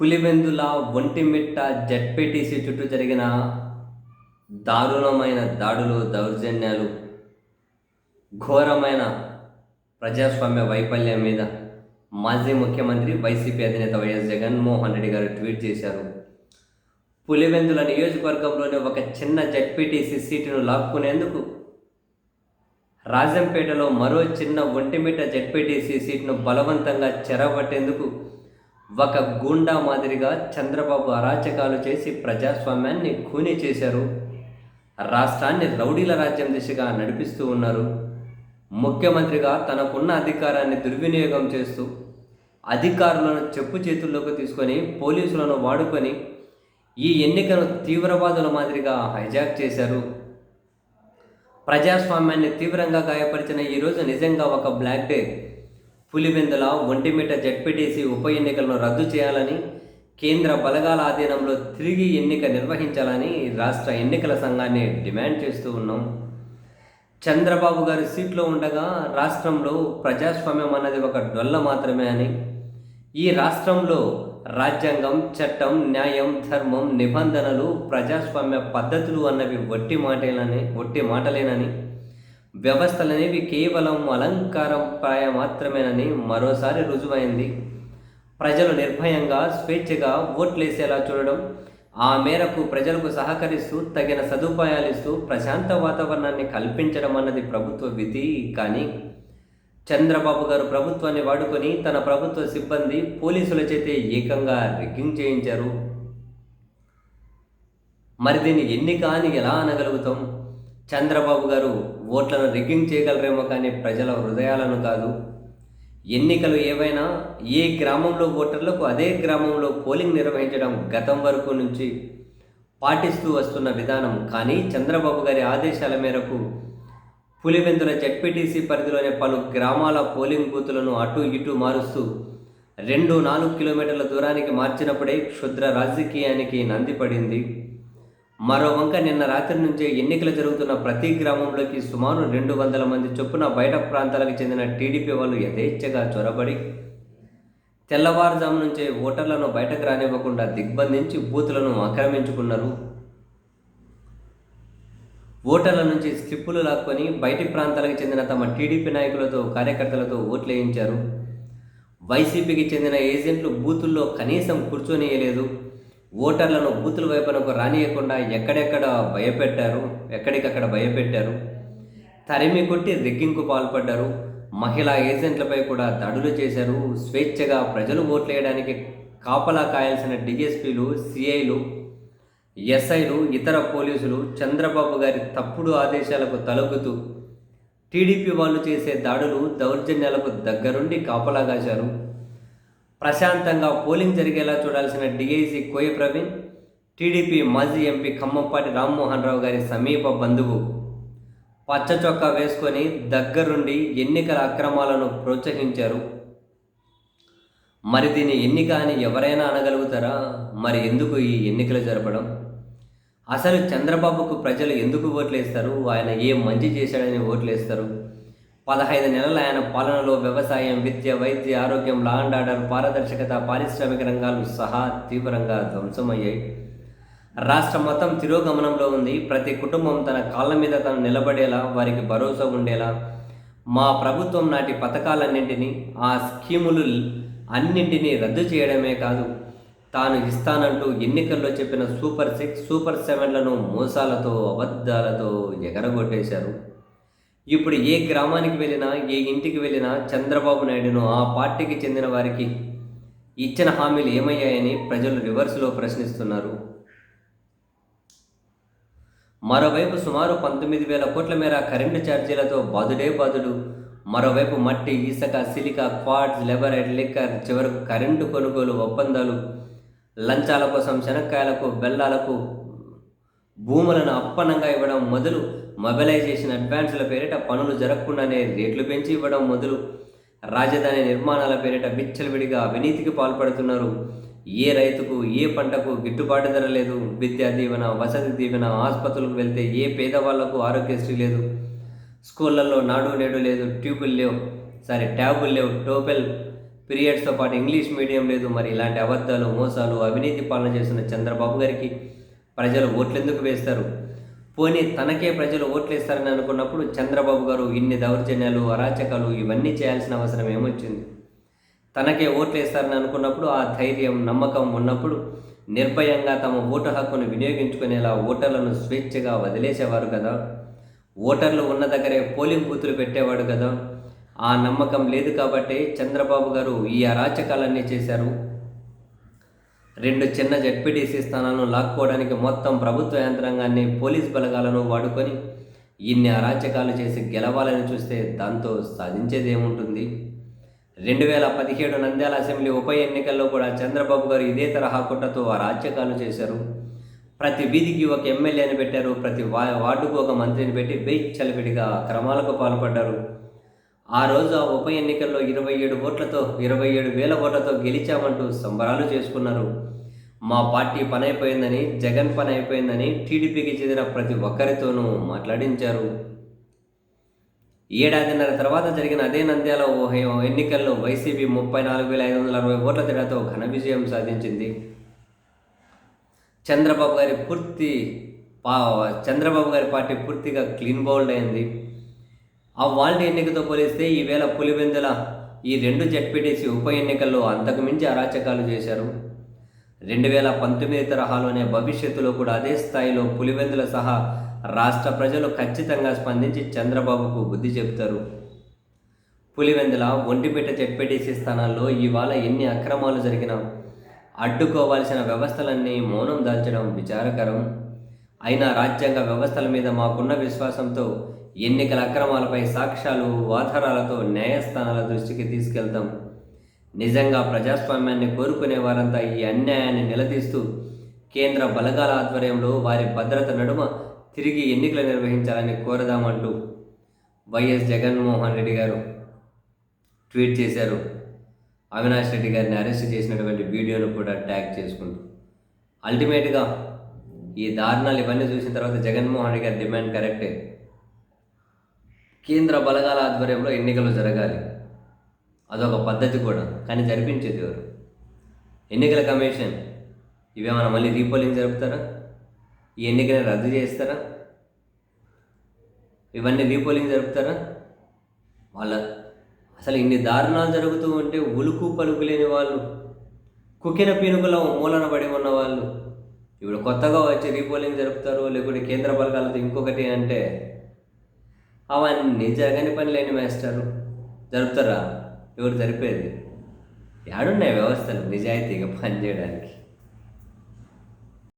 Pulivendula Vontimitta ZPTC చుట్టూ జరిగిన దారుణమైన దాడులు దౌర్జన్యాలు ఘోరమైన ప్రజాస్వామ్య వైఫల్యం మీద మాజీ ముఖ్యమంత్రి వైసీపీ అధినేత వైఎస్ జగన్మోహన్ రెడ్డి గారు ట్వీట్ చేశారు. పులివెందుల నియోజకవర్గంలోని ఒక చిన్న జడ్పీటీసీ సీటును లాక్కునేందుకు రాజంపేటలో మరో చిన్న ఒంటిమిట్ట జడ్పీటీసీ సీట్ను బలవంతంగా చెరబట్టేందుకు ఒక గూండా మాదిరిగా చంద్రబాబు అరాచకాలు చేసి ప్రజాస్వామ్యాన్ని ఖూనీ చేశారు. రాష్ట్రాన్ని రౌడీల రాజ్యం దిశగా నడిపిస్తూ ఉన్నారు. ముఖ్యమంత్రిగా తనకున్న అధికారాన్ని దుర్వినియోగం చేస్తూ అధికారులను చెప్పు చేతుల్లోకి తీసుకొని పోలీసులను వాడుకొని ఈ ఎన్నికను తీవ్రవాదుల మాదిరిగా హైజాక్ చేశారు. ప్రజాస్వామ్యాన్ని తీవ్రంగా గాయపరిచిన ఈరోజు నిజంగా ఒక black day. Pulivendula Vontimitta ZPTC ఉప ఎన్నికలను రద్దు చేయాలని కేంద్ర బలగాల ఆధీనంలో తిరిగి ఎన్నిక నిర్వహించాలని రాష్ట్ర ఎన్నికల సంఘాన్ని డిమాండ్ చేస్తూ ఉన్నాం. చంద్రబాబు గారి సీట్లో ఉండగా రాష్ట్రంలో ప్రజాస్వామ్యం అన్నది ఒక డొల్ల మాత్రమే అని. ఈ రాష్ట్రంలో రాజ్యాంగం చట్టం న్యాయం ధర్మం నిబంధనలు ప్రజాస్వామ్య పద్ధతులు అన్నవి వట్టి మాటేనని వట్టి మాటలేనని. వ్యవస్థలనేవి కేవలం అలంకారం ప్రాయ మాత్రమేనని మరోసారి రుజువైంది. ప్రజలు నిర్భయంగా స్వేచ్ఛగా ఓట్లేసేలా చూడడం ఆ మేరకు ప్రజలకు సహకరిస్తూ తగిన సదుపాయాలు ఇస్తూ ప్రశాంత వాతావరణాన్ని కల్పించడం అన్నది ప్రభుత్వ విధి కానీ చంద్రబాబు గారు ప్రభుత్వాన్ని వాడుకొని తన ప్రభుత్వ సిబ్బంది పోలీసుల చేతే ఏకంగా రిగ్గింగ్ చేయించారు. మరి దీన్ని ఎన్నిక అని ఎలా అనగలుగుతాం? చంద్రబాబు గారు ఓట్లను రిగ్గింగ్ చేయగలరేమో కానీ ప్రజల హృదయాలను కాదు. ఎన్నికలు ఏవైనా ఏ గ్రామంలో ఓటర్లకు అదే గ్రామంలో పోలింగ్ నిర్వహించడం గతం వరకు నుంచి పాటిస్తూ వస్తున్న విధానం. కానీ చంద్రబాబు గారి ఆదేశాల మేరకు పులివెందుల జడ్పీటీసీ పరిధిలోని పలు గ్రామాల పోలింగ్ బూతులను అటు ఇటు మారుస్తూ రెండు నాలుగు కిలోమీటర్ల దూరానికి మార్చినప్పుడే క్షుద్ర రాజకీయానికి నంది మరోవంక మరో వంక నిన్న రాత్రి నుంచే ఎన్నికలు జరుగుతున్న ప్రతి గ్రామంలోకి సుమారు రెండు వందల మంది చొప్పున బయట ప్రాంతాలకు చెందిన టీడీపీ వాళ్ళు యథేచ్ఛగా చొరబడి తెల్లవారుజాము నుంచే ఓటర్లను బయటకు రానివ్వకుండా దిగ్బంధించి బూతులను ఆక్రమించుకున్నారు. ఓటర్ల నుంచి స్లిప్పులు లాక్కొని బయటి ప్రాంతాలకు చెందిన తమ టీడీపీ నాయకులతో కార్యకర్తలతో ఓట్లు వేయించారు వైసీపీకి చెందిన ఏజెంట్లు బూతుల్లో కనీసం కూర్చొనియలేదు ఓటర్లను బూతుల వైపునకు రానియకుండా ఎక్కడెక్కడ భయపెట్టారు ఎక్కడికక్కడ భయపెట్టారు? తరిమి కొట్టి రిగ్గింగ్కు పాల్పడ్డారు. మహిళా ఏజెంట్లపై కూడా దాడులు చేశారు. స్వేచ్ఛగా ప్రజలు ఓట్లేయడానికి కాపలా కాయాల్సిన డిఎస్పీలు సిఐలు ఎస్ఐలు ఇతర పోలీసులు చంద్రబాబు గారి తప్పుడు ఆదేశాలకు తలొగ్గుతూ టీడీపీ వాళ్ళు చేసే దాడులు దౌర్జన్యాలకు దగ్గరుండి కాపలా కాశారు. ప్రశాంతంగా పోలింగ్ జరిగేలా చూడాల్సిన డిఐసి కోయ ప్రవీణ్ టీడీపీ మాజీ ఎంపీ ఖమ్మంపాటి రామ్మోహన్ రావు గారి సమీప బంధువు. పచ్చ చొక్కా వేసుకొని దగ్గరుండి ఎన్నికల అక్రమాలను ప్రోత్సహించారు. మరి దీని ఎన్నిక అని ఎవరైనా అనగలుగుతారా? మరి ఎందుకు ఈ ఎన్నికలు జరపడం? అసలు చంద్రబాబుకు ప్రజలు ఎందుకు ఓట్లేస్తారు? ఆయన ఏం మంచి చేశాడని ఓట్లేస్తారు? పదహైదు నెలల ఆయన పాలనలో వ్యవసాయం విద్య వైద్య ఆరోగ్యం లా అండ్ ఆర్డర్ పారదర్శకత పారిశ్రామిక రంగాలు సహా తీవ్రంగా ధ్వంసమయ్యాయి. రాష్ట్రం మొత్తం తిరోగమనంలో ఉంది. ప్రతి కుటుంబం తన కాళ్ళ మీద తను నిలబడేలా వారికి భరోసా ఉండేలా మా ప్రభుత్వం నాటి పథకాలన్నింటినీ ఆ స్కీములు అన్నింటినీ రద్దు చేయడమే కాదు తాను ఇస్తానంటూ ఎన్నికల్లో చెప్పిన సూపర్ సిక్స్ సూపర్ సెవెన్లను మోసాలతో అబద్ధాలతో ఎగరగొట్టేశారు. ఇప్పుడు ఏ గ్రామానికి వెళ్ళినా ఏ ఇంటికి వెళ్ళినా చంద్రబాబు నాయుడును ఆ పార్టీకి చెందిన వారికి ఇచ్చిన హామీలు ఏమయ్యాయని ప్రజలు రివర్స్లో ప్రశ్నిస్తున్నారు. మరోవైపు సుమారు పంతొమ్మిది వేల కోట్ల మేర కరెంటు ఛార్జీలతో బాదుడే బాదుడు మరోవైపు మట్టి ఇసుక సిలికా క్వాడ్స్ లెబరైట్ లిక్కర్ చివరకు కరెంటు కొనుగోలు ఒప్పందాలు. లంచాల కోసం శనక్కాయలకు బెల్లాలకు భూములను అప్పనంగా ఇవ్వడం మొదలు మొబిలైజేషన్ అడ్వాన్సుల పేరిట పనులు జరగకుండానే రేట్లు పెంచి ఇవ్వడం మొదలు. రాజధాని నిర్మాణాల పేరిట విచ్చలవిడిగా అవినీతికి పాల్పడుతున్నారు. ఏ రైతుకు ఏ పంటకు గిట్టుబాటు ధర లేదు. విద్యా దీవెన వసతి దీవెన ఆసుపత్రులకు వెళ్తే ఏ పేదవాళ్ళకు ఆరోగ్యశ్రీ లేదు. స్కూళ్ళల్లో నాడు నేడు లేదు ట్యూబులు లేవు. సారీ ట్యాబులు లేవు. టోపెల్ పీరియడ్స్తో పాటు ఇంగ్లీష్ మీడియం లేదు. మరి ఇలాంటి అబద్ధాలు మోసాలు అవినీతి పాలన చేస్తున్న చంద్రబాబు గారికి ప్రజలు ఓట్లెందుకు వేస్తారు? పోనీ తనకే ప్రజలు ఓట్లు ఇస్తారని అనుకున్నప్పుడు చంద్రబాబు గారు ఇన్ని దౌర్జన్యాలు అరాచకాలు ఇవన్నీ చేయాల్సిన అవసరం ఏమొచ్చింది? తనకే ఓట్లేస్తారని అనుకున్నప్పుడు ఆ ధైర్యం నమ్మకం ఉన్నప్పుడు నిర్భయంగా తమ ఓటు హక్కును వినియోగించుకునేలా ఓటర్లను స్వేచ్ఛగా వదిలేసేవారు కదా? ఓటర్లు ఉన్న దగ్గరే పోలింగ్ బూతులు పెట్టేవాడు కదా? ఆ నమ్మకం లేదు కాబట్టి చంద్రబాబు గారు ఈ అరాచకాలన్నీ చేశారు. రెండు చిన్న జడ్పీటీసీ స్థానాలను లాక్కోవడానికి మొత్తం ప్రభుత్వ యంత్రాంగాన్ని పోలీస్ బలగాలను వాడుకొని ఇన్ని అరాచకాలు చేసి గెలవాలని చూస్తే దాంతో సాధించేది ఏముంటుంది రెండు వేల పదిహేడు నంద్యాల అసెంబ్లీ ఉప ఎన్నికల్లో కూడా చంద్రబాబు గారు ఇదే తరహా కుట్రతో అరాచకాలు చేశారు. ప్రతి వీధికి ఒక ఎమ్మెల్యేని పెట్టారు ప్రతి వా వార్డుకు ఒక మంత్రిని పెట్టి బెయిచ్చలవిడిగా క్రమాలకు పాల్పడ్డారు. ఆ రోజు ఆ ఉప ఎన్నికల్లో ఇరవై ఏడు ఓట్లతో ఇరవై ఏడు వేల ఓట్లతో గెలిచామంటూ సంబరాలు చేసుకున్నారు. మా పార్టీ పని అయిపోయిందని జగన్ పని అయిపోయిందని టీడీపీకి చెందిన ప్రతి ఒక్కరితోనూ మాట్లాడించారు. ఏడాదిన్నర తర్వాత జరిగిన అదే నంద్యాల ఓ ఎన్నికల్లో వైసీపీ ముప్పై నాలుగు వేల ఐదు వందల అరవై ఓట్ల తేడాతో ఘన విజయం సాధించింది. చంద్రబాబు గారి పూర్తి పా చంద్రబాబు గారి పార్టీ పూర్తిగా క్లీన్ బౌల్డ్ అయింది. ఆ వాల్ట్ ఎన్నికతో పోలిస్తే ఈవేళ పులివెందుల ఈ రెండు జడ్పీటీసీ ఉప ఎన్నికల్లో అంతకు మించి అరాచకాలు చేశారు. రెండు వేల పంతొమ్మిది తరహాలోనే భవిష్యత్తులో కూడా అదే స్థాయిలో పులివెందుల సహా రాష్ట్ర ప్రజలు ఖచ్చితంగా స్పందించి చంద్రబాబుకు బుద్ధి చెబుతారు. పులివెందుల ఒంటిపేట జడ్పీటీసీ స్థానాల్లో ఇవాళ ఎన్ని అక్రమాలు జరిగినా అడ్డుకోవాల్సిన వ్యవస్థలన్నీ మౌనం దాల్చడం విచారకరం. అయినా రాజ్యాంగ వ్యవస్థల మీద మాకున్న విశ్వాసంతో ఎన్నికల అక్రమాలపై సాక్ష్యాలు ఆధారాలతో న్యాయస్థానాల దృష్టికి తీసుకెళ్తాం. నిజంగా ప్రజాస్వామ్యాన్ని కోరుకునే వారంతా ఈ అన్యాయాన్ని నిలదీస్తూ కేంద్ర బలగాల ఆధ్వర్యంలో వారి భద్రత నడుమ తిరిగి ఎన్నికలు నిర్వహించాలని కోరదామంటూ వైఎస్ జగన్మోహన్ రెడ్డి గారు ట్వీట్ చేశారు. అవినాష్ రెడ్డి గారిని అరెస్ట్ చేసినటువంటి వీడియోను కూడా ట్యాగ్ చేసుకుంటూ. అల్టిమేట్గా ఈ దారుణాలు ఇవన్నీ చూసిన తర్వాత జగన్మోహన్ రెడ్డి గారి డిమాండ్ కరెక్టే. కేంద్ర బలగాల ఆధ్వర్యంలో ఎన్నికలు జరగాలి. అదొక పద్ధతి కూడా కానీ జరిపించేది ఎవరు? ఎన్నికల కమిషన్. ఇవేమైనా మళ్ళీ రీపోలింగ్ జరుపుతారా? ఈ ఎన్నికలను రద్దు చేస్తారా? ఇవన్నీ రీపోలింగ్ జరుపుతారా? వాళ్ళ అసలు ఇన్ని దారుణాలు జరుగుతూ ఉంటే ఉలుకు పలుకు లేని వాళ్ళు కుకిన పీనుకల మూలన పడి ఉన్న వాళ్ళు ఇప్పుడు కొత్తగా వచ్చి రీపోలింగ్ జరుపుతారు లేకుంటే కేంద్ర బలగాలతో ఇంకొకటి అంటే అవన్నీ జరగని పని లేని మాస్టరు. జరుపుతారా? ఎవరు జరిపేది? ఏడున్నాయి వ్యవస్థలు నిజాయితీగా పనిచేయడానికి.